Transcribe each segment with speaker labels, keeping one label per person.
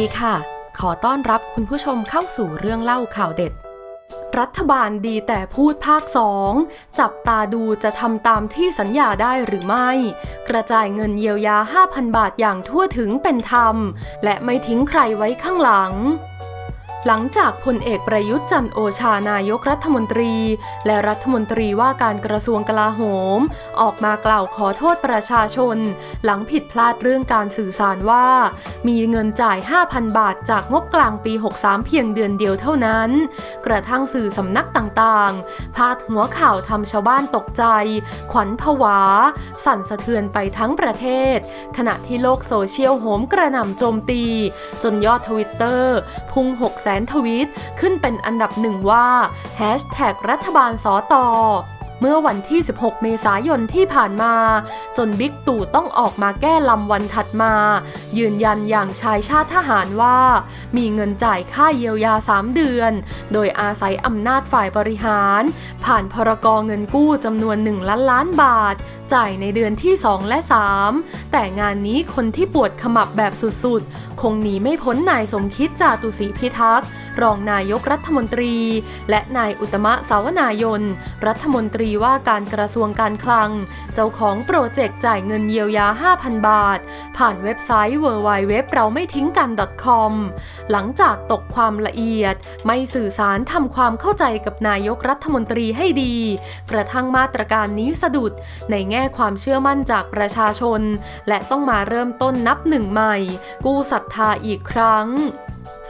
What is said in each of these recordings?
Speaker 1: ดีค่ะ ขอต้อนรับคุณผู้ชมเข้าสู่เรื่องเล่าข่าวเด็ด รัฐบาลดีแต่พูดภาคสองจับตาดูจะทำตามที่สัญญาได้หรือไม่ กระจายเงินเยียวยา 5,000 บาทอย่างทั่วถึงเป็นธรรม และไม่ทิ้งใครไว้ข้างหลัง หลังจากพลเอกประยุทธ์จันโอชานายกรัฐมนตรี และรัฐมนตรีว่าการกระทรวงกลาโหม ออกมากล่าวขอโทษประชาชน หลังผิดพลาดเรื่องการสื่อสารว่า มีเงินจ่าย 5,000 บาทจากงบกลางปี 63 เพียงเดือนเดียวเท่านั้น กระทั่งสื่อสำนักต่างๆ พาดหัวข่าวทำชาวบ้านตกใจ ขวัญผวา สั่นสะเทือนไปทั้งประเทศ ขณะที่โลกโซเชียลโหมกระหน่ำโจมตี จนยอดทวิตเตอร์พุ่ง6 0 0 0 0 0ทวีตขึ้นเป็นอันดับหนึ่งว่า Hashtag รัฐบาลสอตอเมื่อวันที่ 16 เมษายนที่ผ่านมา จนบิ๊กตู่ต้องออกมาแก้ลำวันถัดมา ยืนยันอย่างชายชาติทหารว่า มีเงินจ่ายค่าเยียวยา 3 เดือน โดยอาศัยอำนาจฝ่ายบริหาร ผ่านพรกเงินกู้จำนวน 1 ล้านล้านบาท จ่ายในเดือนที่ 2 และ 3 แต่งานนี้คนที่ปวดขมับแบบสุดๆ คงหนีไม่พ้นนายสมคิดจาตุศรีพิทักษ์รองนายกรัฐมนตรี และนายอุตมะสาวนายน รัฐมนตรีว่าการกระทรวงการคลัง เจ้าของโปรเจกต์จ่ายเงินเยียวยา 5,000 บาท ผ่านเว็บไซต์ www เราไม่ทิ้งกัน .com หลังจากตกความละเอียด ไม่สื่อสารทำความเข้าใจกับนายกรัฐมนตรีให้ดี กระทั่งมาตรการนี้สะดุดในแง่ความเชื่อมั่นจากประชาชน และต้องมาเริ่มต้นนับหนึ่งใหม่ กู้ศรัทธาอีกครั้ง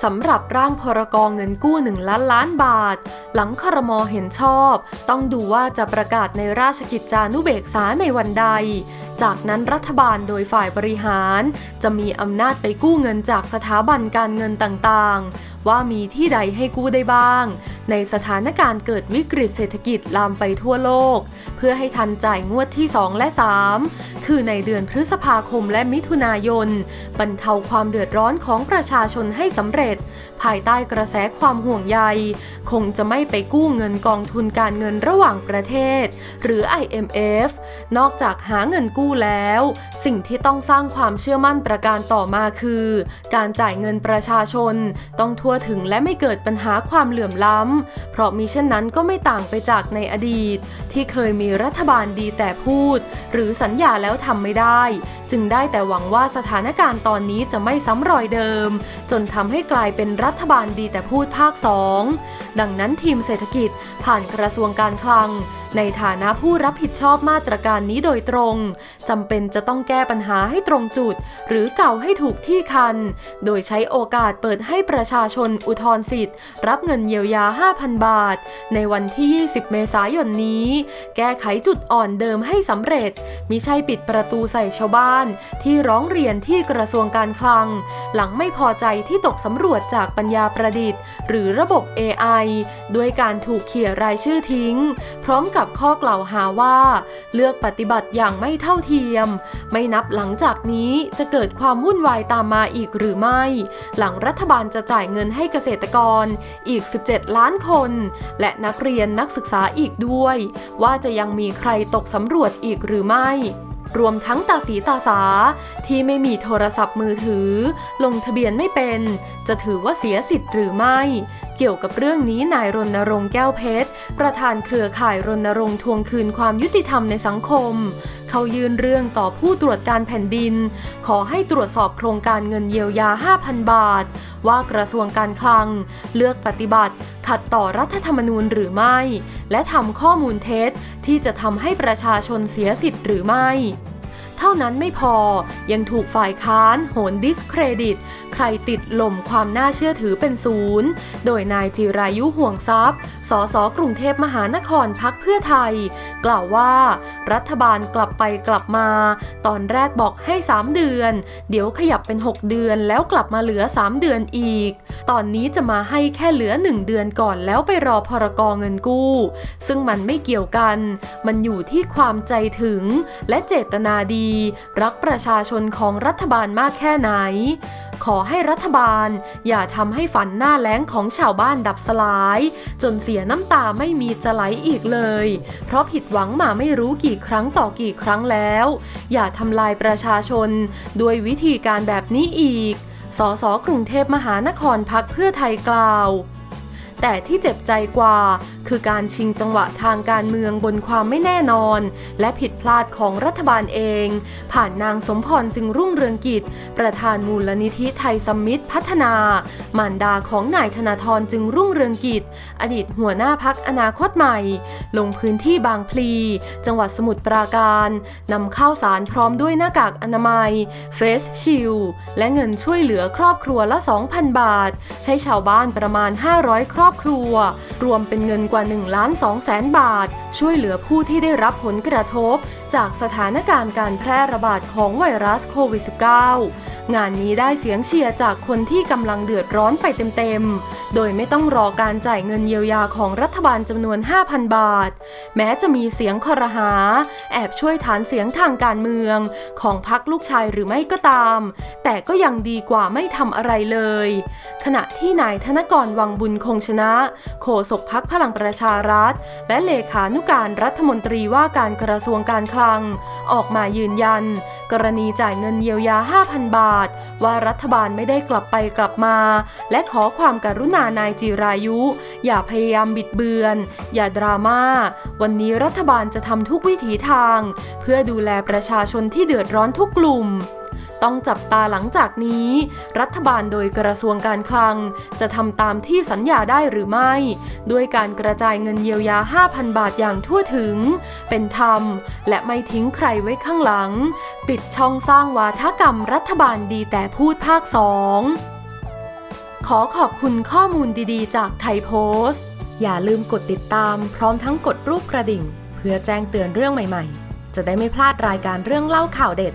Speaker 1: สำหรับร่างพรกองเงินกู้ 1 ล้านล้านบาท หลังครมเห็นชอบ ต้องดูว่าจะประกาศในราชกิจจานุเบกษาในวันใด จากนั้นรัฐบาลโดยฝ่ายบริหาร จะมีอำนาจไปกู้เงินจากสถาบันการเงินต่างๆว่ามีที่ใดให้กู้ได้บ้าง ในสถานการณ์เกิดวิกฤตเศรษฐกิจลามไปทั่วโลก เพื่อให้ทันจ่ายงวดที่ 2 และ 3 คือในเดือนพฤษภาคมและมิถุนายน บรรเทาความเดือดร้อนของประชาชนให้สำเร็จ ภายใต้กระแสความห่วงใย คงจะไม่ไปกู้เงินกองทุนการเงินระหว่างประเทศ หรือ IMF นอกจากหาเงินกู้แล้ว สิ่งที่ต้องสร้างความเชื่อมั่นประการต่อมาคือ การจ่ายเงินประชาชนต้องทั่วถึงและไม่เกิดปัญหาความเหลื่อมล้ำ เพราะมิเช่นนั้นก็ไม่ต่างไปจากในอดีต ที่เคยมีรัฐบาลดีแต่พูด หรือสัญญาแล้วทำไม่ได้ จึงได้แต่หวังว่าสถานการณ์ตอนนี้จะไม่ซ้ำรอยเดิม จนทำให้กลายเป็นรัฐบาลดีแต่พูดภาคสองดังนั้นทีมเศรษฐกิจผ่านกระทรวงการคลัง ในฐานะผู้รับผิดชอบมาตรการนี้โดยตรงจำเป็นจะต้องแก้ปัญหาให้ตรงจุด หรือเก่าให้ถูกที่คัน โดยใช้โอกาสเปิดให้ประชาชนอุทธรสิทธิ์ รับเงินเยียวยา 5,000 บาท ในวันที่ 20 เมษายนนี้ แก้ไขจุดอ่อนเดิมให้สำเร็จมิใช่ปิดประตูใส่ชาวบ้าน ที่ร้องเรียนที่กระทรวงการคลัง หลังไม่พอใจที่ตกสำรวจจากปัญญาประดิษฐ์ หรือระบบ AI ด้วยการถูกเขี่ยรายชื่อทิ้ง พร้อมกับข้อกล่าวหาว่า เลือกปฏิบัติอย่างไม่เท่าเทียม ไม่นับหลังจากนี้จะเกิดความวุ่นวายตามมาอีกหรือไม่ หลังรัฐบาลจะจ่ายเงินให้เกษตรกรอีก 17 ล้านคน และนักเรียนนักศึกษาอีกด้วย ว่าจะยังมีใครตกสำรวจอีกหรือไม่รวมทั้งตาสีตาสาที่ไม่มีโทรศัพท์มือถือ ลงทะเบียนไม่เป็น จะถือว่าเสียสิทธิ์หรือไม่ เกี่ยวกับเรื่องนี้นายรณรงค์แก้วเพชร ประธานเครือข่ายรณรงค์ทวงคืนความยุติธรรมในสังคม เขายื่นเรื่องต่อผู้ตรวจการแผ่นดิน ขอให้ตรวจสอบโครงการเงินเยียวยา 5,000 บาท ว่ากระทรวงการคลัง เลือกปฏิบัติ ขัดต่อรัฐธรรมนูญหรือไม่ และทำข้อมูลเท็จที่จะทำให้ประชาชนเสียสิทธิ์หรือไม่ เท่านั้นไม่พอยังถูกฝ่ายค้านโหนดิสเครดิต ใครติดหล่มความน่าเชื่อถือเป็นศูนย์ โดยนายจิรายุห่วงทรัพย์ สสกรุงเทพมหานครพักเพื่อไทย กล่าวว่ารัฐบาลกลับไปกลับมา ตอนแรกบอกให้ 3 เดือน เดี๋ยวขยับเป็น 6 เดือนแล้วกลับมาเหลือ 3 เดือนอีก ตอนนี้จะมาให้แค่เหลือ 1 เดือนก่อนแล้วไปรอพรกเงินกู้ ซึ่งมันไม่เกี่ยวกัน มันอยู่ที่ความใจถึงและเจตนาดีรักประชาชนของรัฐบาลมากแค่ไหน ขอให้รัฐบาลอย่าทำให้ฝันหน้าแล้งของชาวบ้านดับสลาย จนเสียน้ำตาไม่มีจะไหลอีกเลย เพราะผิดหวังมาไม่รู้กี่ครั้งต่อกี่ครั้งแล้ว อย่าทำลายประชาชนด้วยวิธีการแบบนี้อีก สสกรุงเทพมหานครพักเพื่อไทยกล่าวแต่ที่เจ็บใจกว่าคือการชิงจังหวะทางการเมืองบนความไม่แน่นอน และผิดพลาดของรัฐบาลเอง ผ่านนางสมพรจึงรุ่งเรืองกิจ ประธานมูลนิธิไทยสมิตรพัฒนา มารดาของนายธนาธรจึงรุ่งเรืองกิจ อดีตหัวหน้าพักอนาคตใหม่ ลงพื้นที่บางพลี จังหวัดสมุทรปราการนำข้าวสารพร้อมด้วยหน้ากากอนามัย เฟสชิลและเงินช่วยเหลือครอบครัวละ 2,000 บาท ให้ชาวบ้านประมาณ 500 ครอบครัว รวมเป็นเงินกว่า1ล้าน2แสนบาท ช่วยเหลือผู้ที่ได้รับผลกระทบ จากสถานการณ์การแพร่ระบาดของไวรัสโควิด -19 งานนี้ได้เสียงเชียร์จากคนที่กำลังเดือดร้อนไปเต็มๆ โดยไม่ต้องรอการจ่ายเงินเยียวยาของรัฐบาลจำนวน 5,000 บาท แม้จะมีเสียงคอรหา แอบช่วยฐานเสียงทางการเมือง ของพักลูกชายหรือไม่ก็ตาม แต่ก็ยังดีกว่าไม่ทำอะไรเลย ขณะที่นายธนกรวังบุญคงชนะ โฆษกพักพลังประชารัฐ และเลขานุการรัฐมนตรีว่าการกระทรวงการคลังออกมายืนยัน กรณีจ่ายเงินเยียวยา 5,000 บาท ว่ารัฐบาลไม่ได้กลับไปกลับมา และขอความกรุณานายจิรายุ อย่าพยายามบิดเบือน อย่าดราม่าวันนี้รัฐบาลจะทำทุกวิถีทาง เพื่อดูแลประชาชนที่เดือดร้อนทุกกลุ่ม ต้องจับตาหลังจากนี้ รัฐบาลโดยกระทรวงการคลัง จะทำตามที่สัญญาได้หรือไม่ ด้วยการกระจายเงินเยียวยา 5,000 บาทอย่างทั่วถึง เป็นธรรม และไม่ทิ้งใครไว้ข้างหลัง ปิดช่องสร้างวาทกรรมรัฐบาลดีแต่พูดภาคสองขอขอบคุณข้อมูลดีๆ จากไทยโพสต์ อย่าลืมกดติดตามพร้อมทั้งกดรูปกระดิ่ง เพื่อแจ้งเตือนเรื่องใหม่ๆ จะได้ไม่พลาดรายการเรื่องเล่าข่าวเด็ด